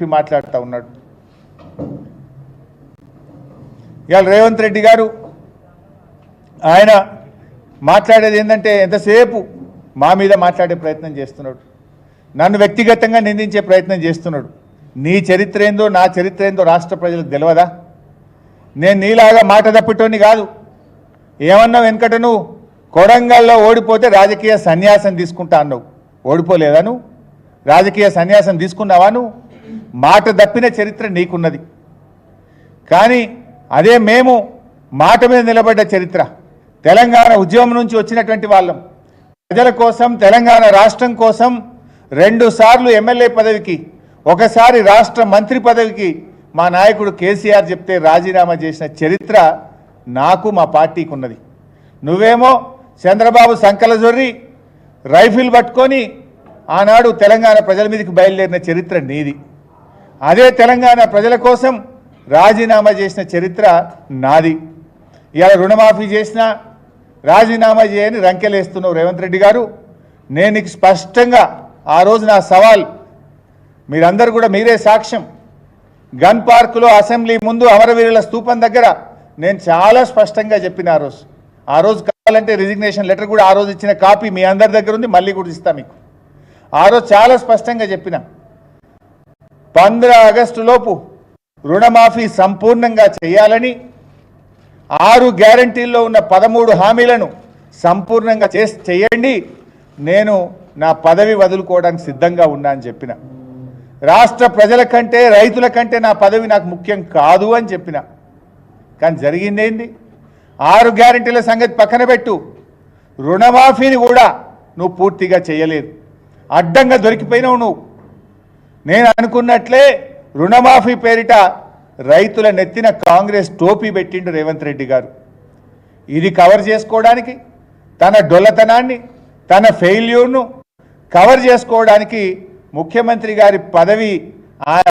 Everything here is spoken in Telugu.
చెప్పి మాట్లాడుతూ ఉన్నాడు. ఇవాళ రేవంత్ రెడ్డి గారు ఆయన మాట్లాడేది ఏంటంటే ఎంతసేపు మా మీద మాట్లాడే ప్రయత్నం చేస్తున్నాడు. నన్ను వ్యక్తిగతంగా నిందించే ప్రయత్నం చేస్తున్నాడు. నీ చరిత్ర ఏందో నా చరిత్ర ఏందో రాష్ట్ర ప్రజలకు తెలియదా నేను నీలాగా మాట తప్పిటోని కాదు. ఏమన్నా వెనకట నువ్వు కొడంగల్లో ఓడిపోతే రాజకీయ సన్యాసం తీసుకుంటా అన్నావు. ఓడిపోలేదా నువ్వు? రాజకీయ సన్యాసం తీసుకున్నావా నువ్వు? మాట తప్పిన చరిత్ర నీకున్నది. కానీ అదే మేము మాట మీద నిలబడ్డ చరిత్ర. తెలంగాణ ఉద్యమం నుంచి వచ్చినటువంటి వాళ్ళం. ప్రజల కోసం తెలంగాణ రాష్ట్రం కోసం రెండు సార్లు ఎమ్మెల్యే పదవికి ఒకసారి రాష్ట్ర మంత్రి పదవికి మా నాయకుడు కేసీఆర్ చెప్తే రాజీనామా చేసిన చరిత్ర నాకు మా పార్టీకి ఉన్నది నువ్వేమో చంద్రబాబు సంకల జొర్రి రైఫిల్ పట్టుకొని ఆనాడు తెలంగాణ ప్రజల మీదకి బయలుదేరిన చరిత్ర నీది. అదే తెలంగాణ ప్రజల కోసం రాజీనామా చేసిన చరిత్ర నాది. ఇవాళ రుణమాఫీ చేసిన రాజీనామా చేయని రంకెలేస్తున్నావు రేవంత్ రెడ్డి గారు నేను నీకు స్పష్టంగా ఆ రోజు నా సవాల్ మీరందరూ కూడా మీరే సాక్ష్యం. గన్ పార్కులో అసెంబ్లీ ముందు అమరవీరుల స్థూపం దగ్గర నేను చాలా స్పష్టంగా చెప్పిన ఆ రోజు. ఆ రోజు కావాలంటే రిజిగ్నేషన్ లెటర్ కూడా ఆ రోజు ఇచ్చిన కాపీ మీ అందరి దగ్గర ఉంది మళ్ళీ కూడా ఇస్తా మీకు. ఆ రోజు చాలా స్పష్టంగా చెప్పిన. పంద్ర ఆగస్టు లోపు రుణమాఫీ సంపూర్ణంగా చేయాలని ఆరు గ్యారంటీల్లో ఉన్న పదమూడు హామీలను సంపూర్ణంగా చేసి చేయండి. నేను నా పదవి వదులుకోవడానికి సిద్ధంగా ఉన్నా అని చెప్పిన. రాష్ట్ర ప్రజల కంటే రైతుల కంటే నా పదవి నాకు ముఖ్యం కాదు అని చెప్పిన. కానీ జరిగిందేంది ఆరు గ్యారంటీల సంగతి పక్కన పెట్టు. రుణమాఫీని కూడా నువ్వు పూర్తిగా చేయలేదు. అడ్డంగా దొరికిపోయినావు నువ్వు. నేను అనుకున్నట్లే రుణమాఫీ పేరిట రైతుల నెత్తిన కాంగ్రెస్ టోపీ పెట్టిండు రేవంత్ రెడ్డి గారు. ఇది కవర్ చేసుకోవడానికి తన డొల్లతనాన్ని తన ఫెయిల్యూర్ను కవర్ చేసుకోవడానికి ముఖ్యమంత్రి గారి పదవి ఆయన